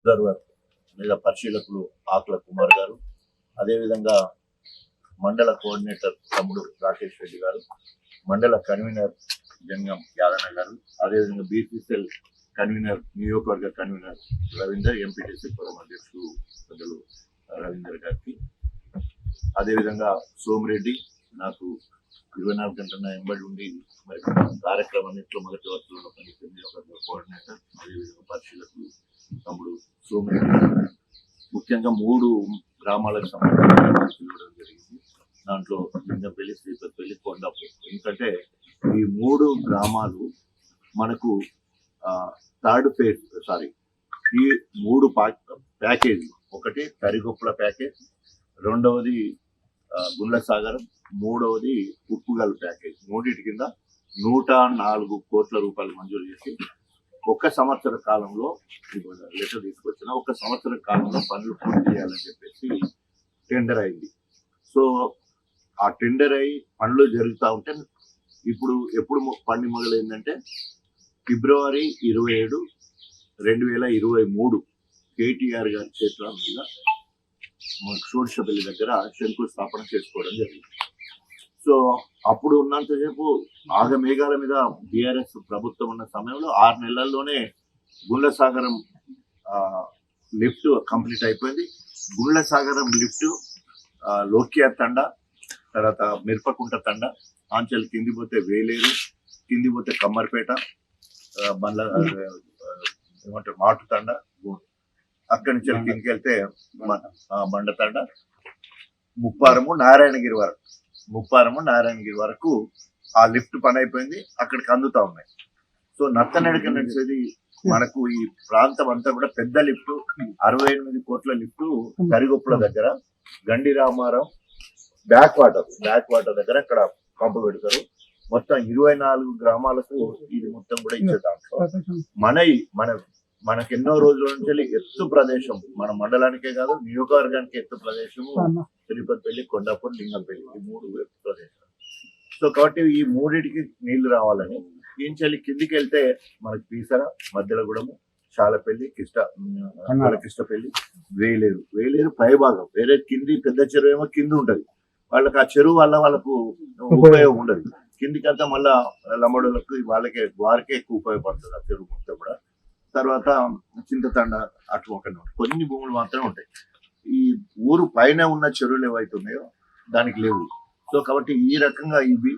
Observer లేదా పరిశీలకులు ఆకుల కుమార్ గారు అదేవిధంగా మండల కోఆర్డినేటర్ తమ్ముడు రాకేష్ రెడ్డి గారు మండల కన్వీనర్ జంగం యాదన్న గారు అదేవిధంగా బీసీసీఎల్ కన్వీనర్ నియోజకవర్గ కన్వీనర్ రవీందర్ ఎంపీటీసీ పురం అధ్యక్షుడు పెద్దలు రవీందర్ గారికి అదేవిధంగా సోమిరెడ్డి నాకు ఇరవై నాలుగు గంటల ఎంబడి ఉండి మరి కార్యక్రమాన్నిట్లో మొదటి వస్తువులో పనిచేసింది ఒక కోఆర్డినేటర్ అదేవిధంగా పరిశీలకులు తమ్ముడు సోమిరెడ్డి ముఖ్యంగా మూడు గ్రామాలకు సంబంధించి జరిగింది. దాంట్లో లింగంపల్లి శ్రీపతిపల్లి కొండాపూర్ ఎందుకంటే ఈ మూడు గ్రామాలు మనకు థర్డ్ ఫేజ్ సారీ ఈ మూడు ప్యాకేజ్ ఒకటి తరిగొప్పుల ప్యాకేజ్ రెండవది గుండ్ల సాగరం మూడవది ఉప్పుగల్ ప్యాకేజ్. మూడింటి కింద నూట నాలుగు కోట్ల రూపాయలు మంజూరు చేసి ఒక సంవత్సర కాలంలో లెటర్ తీసుకొచ్చిన ఒక సంవత్సర కాలంలో పనులు పూర్తి చేయాలని చెప్పేసి టెండర్ అయింది. సో ఆ టెండర్ అయి పనులు జరుగుతూ ఉంటే ఇప్పుడు ఎప్పుడు పని మొదలైందంటే ఫిబ్రవరి ఇరవై ఏడు రెండు వేల ఇరవై మూడు కేటీఆర్ గారి చేతుల మీద షోడిషపల్లి దగ్గర శంకుస్థాపన చేసుకోవడం జరిగింది. సో అప్పుడు ఉన్నంతసేపు ఆగమేఘాల మీద బీఆర్ఎస్ ప్రభుత్వం ఉన్న సమయంలో ఆరు నెలల్లోనే గుండ్ల సాగరం లిఫ్ట్ కంప్లీట్ అయిపోయింది. గుండ్ల సాగరం లిఫ్ట్ లోకియా తండ తర్వాత మిరపకుంట తండ ఆంచల్ కింది పోతే వేలేరు కింది పోతే కమ్మర్పేట ఆ, ఏమంటారు మాటు తండ అక్కడి నుంచి కిందికి వెళ్తే బండ తండ. ముప్పారము నారాయణగిరి వరకు. ముప్పారము నారాయణగిరి వరకు ఆ లిఫ్ట్ పని అయిపోయింది. అక్కడికి అందుతా ఉన్నాయి. సో నత్తనడక నడిచేది మనకు ఈ ప్రాంతం అంతా కూడా పెద్ద లిఫ్ట్. అరవై ఎనిమిది కోట్ల లిఫ్ట్ కరిగొప్పుల దగ్గర Gandi Ramaram back water back water దగ్గర అక్కడ పంపు పెడతారు. మొత్తం ఇరవై నాలుగు గ్రామాలకు ఇది మొత్తం కూడా ఇచ్చే దాంట్లో మన మన మనకి ఎన్నో రోజుల నుంచి ఎత్తు ప్రదేశం మన మండలానికే కాదు నియోజకవర్గానికి ఎత్తు ప్రదేశము తిరుపతిపల్లి కొండాపూర్ లింగంపల్లి ఈ మూడు ఎత్తు ప్రదేశాలు. సో కాబట్టి ఈ మూడింటికి నీళ్ళు రావాలని ఈంచెల్లి కిందికి వెళ్తే మనకి పీసర మధ్యలగూడెము చాలపల్లి కిష్ట కిష్టపల్లి వేలేరు. వేలేరు పై భాగం వేరే కింది పెద్ద చెరువు ఏమో కింద ఉంటది. వాళ్ళకి ఆ చెరువు వల్ల వాళ్ళకు ఉపయోగం ఉండదు. కిందికంతా మళ్ళా లంబడులకు వాళ్ళకే వారికే ఎక్కువ ఉపయోగపడుతుంది ఆ చెరువు మొత్తం కూడా. తర్వాత చింతతండ అటు ఒక కొన్ని భూములు మాత్రమే ఉంటాయి. ఈ ఊరు పైన ఉన్న చెరువులు ఏవైతే ఉన్నాయో దానికి లేవు. సో కాబట్టి ఈ రకంగా ఇవి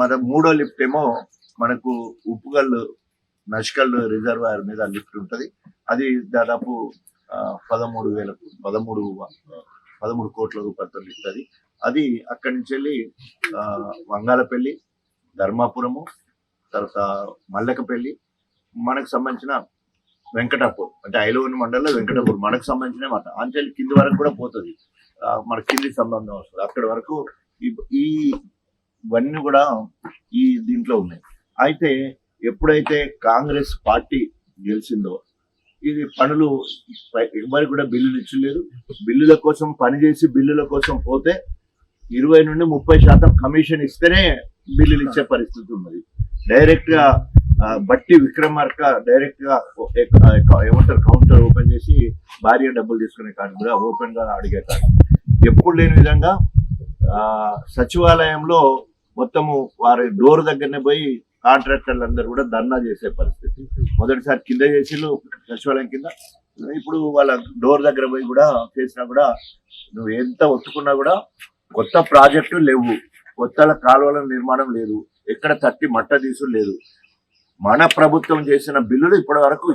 మన మూడో లిఫ్ట్ ఏమో మనకు ఉప్పుగల్లు నష్కల్ రిజర్వాయర్ మీద లిఫ్ట్ ఉంటుంది. అది దాదాపు పదమూడు వేల పదమూడు పదమూడు కోట్ల రూపాయలతో లిఫ్ట్ అది. అది అక్కడి నుంచి వెళ్ళి వంగాలపల్లి ధర్మాపురము తర్వాత మల్లకపల్లి మనకు సంబంధించిన వెంకటాపూర్ అంటే ఐలోని మండలంలో వెంకటాపూర్ మనకు సంబంధించిన మాట. అంచెల్ కింది వరకు కూడా పోతుంది. మన కింది సంబంధం వస్తుంది. అక్కడి వరకు ఈ- ఇవన్నీ కూడా ఈ దీంట్లో ఉన్నాయి. అయితే ఎప్పుడైతే కాంగ్రెస్ పార్టీ గెలిచిందో ఇది పనులు ఎవరికి కూడా బిల్లులు ఇచ్చలేదు. బిల్లుల కోసం పనిచేసి బిల్లుల కోసం పోతే ఇరవై నుండి ముప్పై శాతం కమిషన్ ఇస్తేనే బిల్లులు ఇచ్చే పరిస్థితి ఉన్నది. డైరెక్ట్గా బట్టి విక్రమార్క డైరెక్ట్గా ఏమంటారు కౌంటర్ ఓపెన్ చేసి భార్య డబ్బులు తీసుకునే కానీ కూడా ఓపెన్గా అడిగే కానీ ఎప్పుడు లేని విధంగా సచివాలయంలో మొత్తము వారి డోర్ దగ్గరనే పోయి కాంట్రాక్టర్లు అందరూ కూడా ధర్నా చేసే పరిస్థితి. మొదటిసారి కింద చేసిళ్ళు సచివాలయం కింద. ఇప్పుడు వాళ్ళ డోర్ దగ్గర పోయి కూడా చేసినా కూడా నువ్వు ఎంత ఒత్తుకున్నా కూడా కొత్త ప్రాజెక్టు లేవు. కొత్త కాలువల నిర్మాణం లేదు. ఎక్కడ తట్టి మట్ట తీసు లేదు. మన ప్రభుత్వం చేసిన బిల్లులు ఇప్పటి వరకు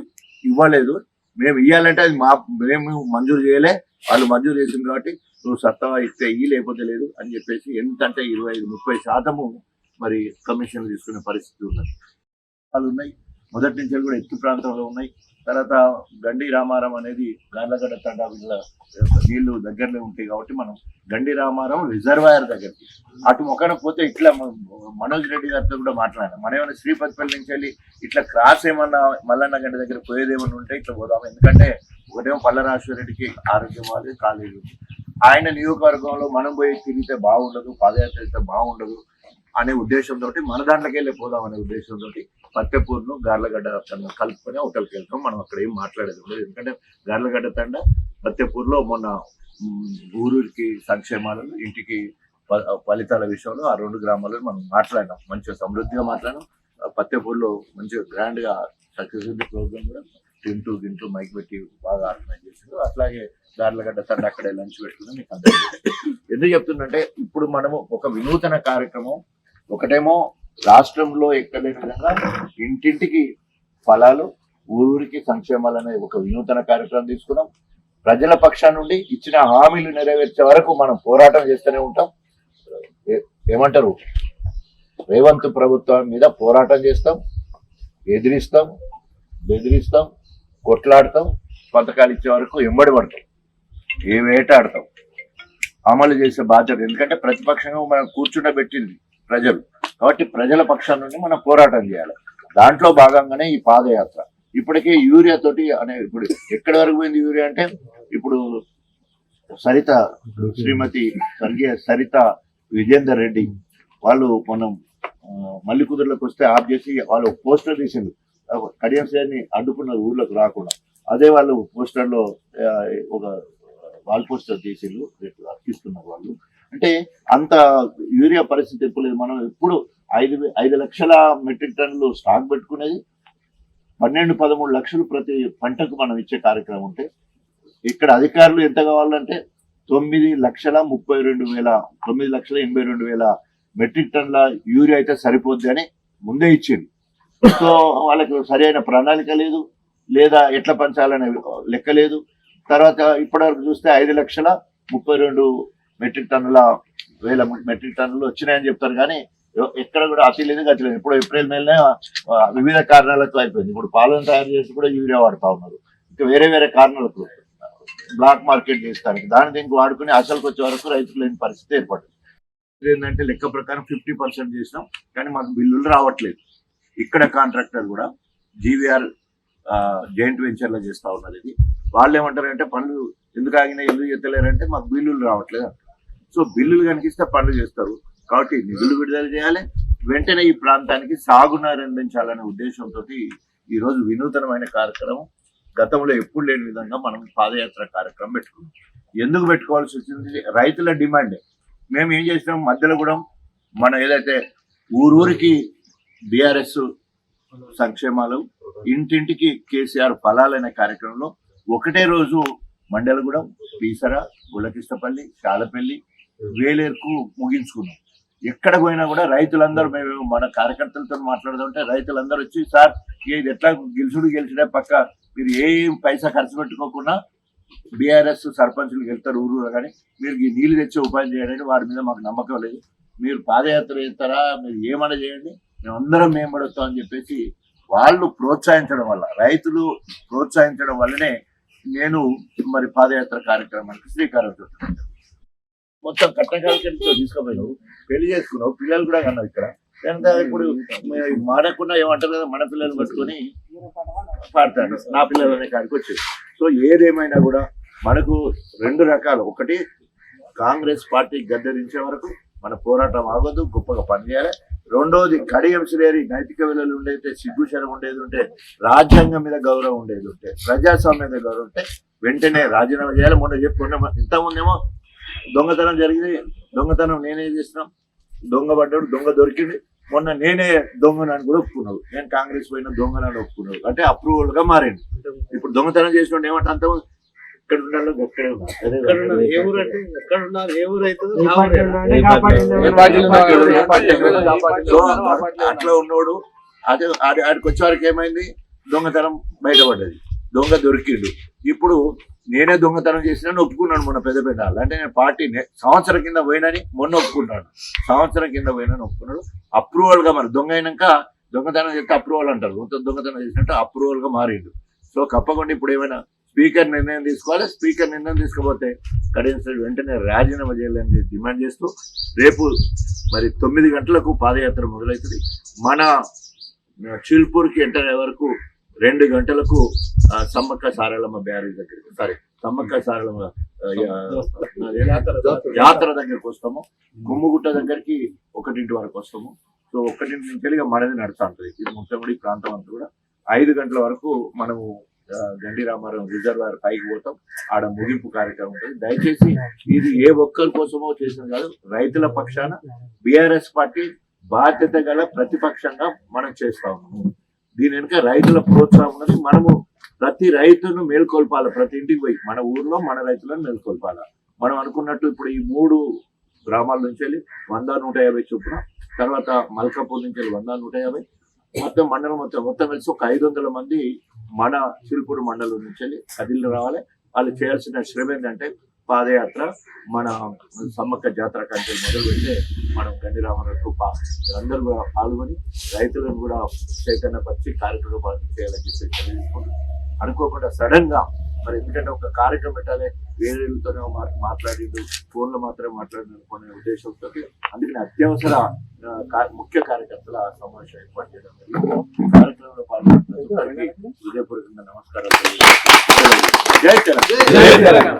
ఇవ్వలేదు. మేము ఇవ్వాలంటే అది మా మేము మంజూరు చేయలే. వాళ్ళు మంజూరు చేసింది కాబట్టి నువ్వు సత్తవా ఇస్తే ఈ లేకపోతే లేదు అని చెప్పేసి ఎంత అంటే ఇరవై ఐదు ముప్పై శాతము మరి కమిషన్ తీసుకునే పరిస్థితి ఉన్నది. వాళ్ళు ఉన్నాయి. మొదటి నుంచి కూడా ఎత్తు ప్రాంతంలో ఉన్నాయి. తర్వాత గండి రామారం అనేది గార్లగడ్డ తండాల నీళ్ళు దగ్గరలో ఉంటాయి కాబట్టి మనం గండి రామారం రిజర్వాయర్ దగ్గరికి. అటు మొక్కన పోతే ఇట్లా మనోజ్ రెడ్డి గారితో కూడా మాట్లాడాను మనం ఏమైనా శ్రీపతిపల్లి నుంచి వెళ్ళి ఇట్లా క్రాస్ ఏమన్నా మల్లన్న గంట దగ్గర పోయేదేమన్నా ఉంటే ఇట్లా పోదాం. ఎందుకంటే ఒకటేమో పల్లరాజేశ్వర రెడ్డికి ఆరోగ్యం వాళ్ళు కాలేజీ ఆయన నియోజకవర్గంలో మనం పోయి తిరిగితే బాగుండదు పాదయాత్ర అయితే బాగుండదు. అనే ఉద్దేశంతో మన దాంట్లోకి వెళ్ళి పోదాం అనే ఉద్దేశంతో పత్తెపూర్ను గార్లగడ్డ తండ కలుపుకొని హోటల్కి వెళ్తాం. మనం అక్కడ ఏం మాట్లాడేది ఉండదు. ఎందుకంటే గార్లగడ్డ తండ పత్తెపూర్లో మొన్న ఊరికి సంక్షేమాలను ఇంటికి ఫలితాల విషయంలో ఆ రెండు గ్రామాలను మనం మాట్లాడినాం. మంచిగా సమృద్ధిగా మాట్లాడినాం. ఆ పత్తెపూర్లో మంచిగా గ్రాండ్గా సక్సెస్ఫుల్ ప్రోగ్రామ్ కూడా తింటూ తింటూ మైక్ పెట్టి బాగా ఆర్గనైజ్ చేశారు అట్లాగే గార్లగడ్డ తండ అక్కడే లంచ్ పెట్టుకుని మీకు అందరికీ ఎందుకు చెప్తుందంటే ఇప్పుడు మనము ఒక వినూతన కార్యక్రమం ఒకటేమో రాష్ట్రంలో ఎక్కలేని విధంగా ఇంటింటికి ఫలాలు ఊరూరికి సంక్షేమాలు అనే ఒక వినూతన కార్యక్రమం తీసుకున్నాం. ప్రజల పక్షాన నుండి ఇచ్చిన హామీలు నెరవేర్చే వరకు మనం పోరాటం చేస్తూనే ఉంటాం. ఏ- ఏమంటారు? రేవంత్ ప్రభుత్వం మీద పోరాటం చేస్తాం ఎదిరిస్తాం బెదిరిస్తాం కొట్లాడతాం పథకాలు ఇచ్చే వరకు ఎంబడి పడతాం. ఏ వేటాడతాం అమలు చేసే బాధ్యత ఎందుకంటే ప్రతిపక్షంగా మనం కూర్చుండబెట్టింది. ప్రజలు. కాబట్టి ప్రజల పక్షాన నుండి మనం పోరాటం చేయాలి. దాంట్లో భాగంగానే ఈ పాదయాత్ర. ఇప్పటికే యూరియా తోటి అనే ఇప్పుడు ఎక్కడి వరకు పోయింది యూరియా అంటే ఇప్పుడు సరిత శ్రీమతి స్వర్గీయ సరిత విజేందర్ రెడ్డి వాళ్ళు మనం ఆ, మల్లి వస్తే ఆఫ్ చేసి వాళ్ళు పోస్టర్ తీసింది. కడియం శ్రేణి అడ్డుకున్నారు ఊర్లోకి రాకుండా. అదే వాళ్ళు పోస్టర్లో ఒక వాల్ పోస్టర్ తీసిండ్రు రేపు అర్పిస్తున్నారు వాళ్ళు. అంటే అంత యూరియా పరిస్థితి ఎప్పుడు లేదు. మనం ఎప్పుడు ఐదు వే- ఐదు లక్షల మెట్రిక్ టన్నులు స్టాక్ పెట్టుకునేది పన్నెండు పదమూడు లక్షలు ప్రతి పంటకు మనం ఇచ్చే కార్యక్రమం ఉంటే ఇక్కడ అధికారులు ఎంత కావాలంటే తొమ్మిది లక్షల ముప్పై రెండు వేల తొమ్మిది లక్షల ఎనభై రెండు వేల మెట్రిక్ టన్నుల యూరియా అయితే సరిపోద్ది అని ముందే ఇచ్చింది. సో వాళ్ళకి సరైన ప్రణాళిక లేదు లేదా ఎట్లా పంచాలనే లెక్క లేదు. తర్వాత ఇప్పటివరకు చూస్తే ఐదు లక్షల ముప్పై రెండు మెట్రిక్ టన్నుల వేల మెట్రిక్ టన్నులు వచ్చినాయని చెప్తారు. కానీ ఎక్కడ కూడా అతి లేదు గతి లేదు. ఇప్పుడు ఏప్రిల్ నెలనే వివిధ కారణాలకు అయిపోయింది. ఇప్పుడు పాలను తయారు చేసి కూడా యూరియా వాడుతా ఉన్నారు. ఇంకా వేరే వేరే కారణాలకు బ్లాక్ మార్కెట్ చేస్తారు. దాని దీనికి వాడుకుని అసలుకి వచ్చే వరకు రైతులు లేని పరిస్థితి ఏర్పడుతుంది ఏంటంటే లెక్క ప్రకారం ఫిఫ్టీ పర్సెంట్ చేసినాం. కానీ మాకు బిల్లులు రావట్లేదు. ఇక్కడ కాంట్రాక్టర్ కూడా జీవీఆర్ జాయింట్ వెంచర్లో చేస్తూ చేస్తా ఉన్నారు ఇది వాళ్ళు ఏమంటారంటే పనులు ఎందుకు ఆగినా ఎందుకు ఎత్తలేరంటే మాకు బిల్లులు రావట్లేదు అంటారు. సో బిల్లులు కనిపిస్తే పనులు చేస్తారు. కాబట్టి నిధులు విడుదల చేయాలి. వెంటనే ఈ ప్రాంతానికి సాగునీరు అందించాలనే ఉద్దేశంతో ఈరోజు వినూతనమైన కార్యక్రమం. గతంలో ఎప్పుడు లేని విధంగా మనం పాదయాత్ర కార్యక్రమం పెట్టుకున్నాం. ఎందుకు పెట్టుకోవాల్సి వచ్చింది? రైతుల డిమాండ్. మేము ఏం చేసినాం? మధ్యలో కూడా మన ఏదైతే ఊరూరికి బీఆర్ఎస్ సంక్షేమాలు ఇంటింటికి కేసీఆర్ ఫలాలనే కార్యక్రమంలో ఒకటే రోజు మండలగూడెం పీసర గుళ్ళకిష్టపల్లి చాలపల్లి వేలేరుకు ముగించుకున్నాం. ఎక్కడ పోయినా కూడా రైతులందరూ మేము మన కార్యకర్తలతో మాట్లాడుతుంటే రైతులందరూ వచ్చి సార్ ఇది ఎట్లా గెలుచుడు గెలిచడే పక్క మీరు ఏ పైసా ఖర్చు పెట్టుకోకుండా బీఆర్ఎస్ సర్పంచులు వెళ్తారు ఊరు కానీ మీరు ఈ నీళ్ళు తెచ్చే ఉపాయం చేయడానికి వారి మీద మాకు నమ్మకం లేదు. మీరు పాదయాత్ర చేస్తారా మీరు ఏమన్నా చేయండి మేము అందరం మేంబడతాం అని చెప్పేసి వాళ్ళు ప్రోత్సహించడం వల్ల రైతులు ప్రోత్సహించడం వల్లనే నేను మరి పాదయాత్ర కార్యక్రమానికి శ్రీకారం చుట్టాను మొత్తం కట్టకాలతో తీసుకుపోయినావు. పెళ్ళి చేసుకున్నావు. పిల్లలు కూడా కన్నావు ఇక్కడ. ఇప్పుడు మాడకుండా ఏమంటారు కదా మన పిల్లలు పట్టుకొని పాడతాడు. నా పిల్లలు అనే కాడికి వచ్చేది. సో ఏదేమైనా కూడా మనకు రెండు రకాలు. ఒకటి కాంగ్రెస్ పార్టీ గద్దరించే వరకు మన పోరాటం ఆగదు గొప్పగా పనిచేయాలి. రెండోది కడియం శ్రేరి నైతిక విలువలు ఉండేది సిగ్గుశరం ఉండేది ఉంటే రాజ్యాంగం మీద గౌరవం ఉండేది ఉంటే ప్రజాస్వామ్యం మీద గౌరవం ఉంటే వెంటనే రాజీనామా చేయాలి. మొన్న చెప్పుకున్నాం ఇంతకుముందేమో దొంగతనం జరిగింది. దొంగతనం నేనే చేసినాం. దొంగ పడ్డాడు దొంగ దొరికింది. మొన్న నేనే దొంగనని కూడా ఒప్పుకున్నావు నేను కాంగ్రెస్ పోయిన దొంగనని ఒప్పుకున్నావు అంటే అప్రూవల్గా మారింది. ఇప్పుడు దొంగతనం చేసిన ఏమంటే అంత ఇక్కడ ఉండాలో. అట్లా ఉన్నోడు అదే ఆడి ఆడికి వచ్చే వరకు ఏమైంది? దొంగతనం బయటపడ్డది. దొంగ దొరికిండు. ఇప్పుడు నేనే దొంగతనం చేసినా ఒప్పుకున్నాను మొన్న పెద్ద పెద్ద. అంటే నేను పార్టీ సంవత్సరం కింద పోయినని మొన్న ఒప్పుకున్నాను సంవత్సరం కింద పోయినని ఒప్పుకున్నాడు. అప్రూవల్గా మరి దొంగ అయినాక దొంగతనం చేస్తే అప్రూవల్ అంటారు. మొత్తం దొంగతనం చేసినట్టు అప్రూవల్గా మారిండు. సో కప్పకుండా ఇప్పుడు ఏమైనా స్పీకర్ నిర్ణయం తీసుకోవాలి. స్పీకర్ నిర్ణయం తీసుకోపోతే కడియం వెంటనే రాజీనామా చేయాలని డిమాండ్ చేస్తూ రేపు మరి తొమ్మిది గంటలకు పాదయాత్ర మొదలవుతుంది. మన చిల్పూర్కి ఎంటర్ వరకు రెండు గంటలకు సమ్మక్క సారలమ్మ బ్యారేజ్ దగ్గరికి సారీ సమ్మక్క సారలమ్మ జాతర దగ్గరికి. వస్తాము. గుమ్ముగుట్ట దగ్గరికి ఒకటింటి వరకు వస్తాము. సో ఒకటింటి నుంచి మనది నడుస్తూ ఉంటుంది. ఇది ఈ ప్రాంతం అంతా కూడా. ఐదు గంటల వరకు మనము గండి రామారావు రిజర్వాయర్ పైకి పోతాం. ఆడ ముగింపు కార్యక్రమం ఉంటుంది. దయచేసి ఇది ఏ ఒక్కరి కోసమో చేసిన కాదు రైతుల పక్షాన బిఆర్ఎస్ పార్టీ బాధ్యత గల ప్రతిపక్షంగా మనం చేస్తా ఉన్నాము. దీని వెనుక రైతుల ప్రోత్సాహం ఉన్నది. మనము ప్రతి రైతును మేల్కొల్పాలి. ప్రతి ఇంటికి పోయి మన ఊర్లో మన రైతులను మేల్కొల్పాలి. మనం అనుకున్నట్టు ఇప్పుడు ఈ మూడు గ్రామాల నుంచి వెళ్ళి వంద నూట యాభై చొప్పున తర్వాత మల్కాపూర్ నుంచి వెళ్ళి వంద నూట యాభై మొత్తం మండలం మొత్తం మొత్తం కలిసి ఒక ఐదు వందల మంది మన చిలుపూరు మండలం నుంచి వెళ్ళి కదిలి రావాలి. వాళ్ళు చేయాల్సిన శ్రమ ఏంటంటే పాదయాత్ర మన సమ్మక్క జాతర కంటే మొదలు పెడితే మనం గండి రామారావు అందరూ కూడా పాల్గొని రైతులను కూడా చైతన్యపరిచి కార్యక్రమాలు చేయాలని చెప్పి తెలియజేసుకుంటూ అనుకోకుండా సడన్గా మరి ఎందుకంటే ఒక కార్యక్రమం పెట్టాలి వేరేతోనే మాట్లాడిండు ఫోన్లో మాత్రమే మాట్లాడిన అనుకునే ఉద్దేశంతో అందుకని అత్యవసర ముఖ్య కార్యకర్తల సమావేశం ఏర్పాటు చేయడం కార్యక్రమంలో పాల్గొన్న హృదయపూర్వకంగా నమస్కారాలు. జై జై తెలంగాణ.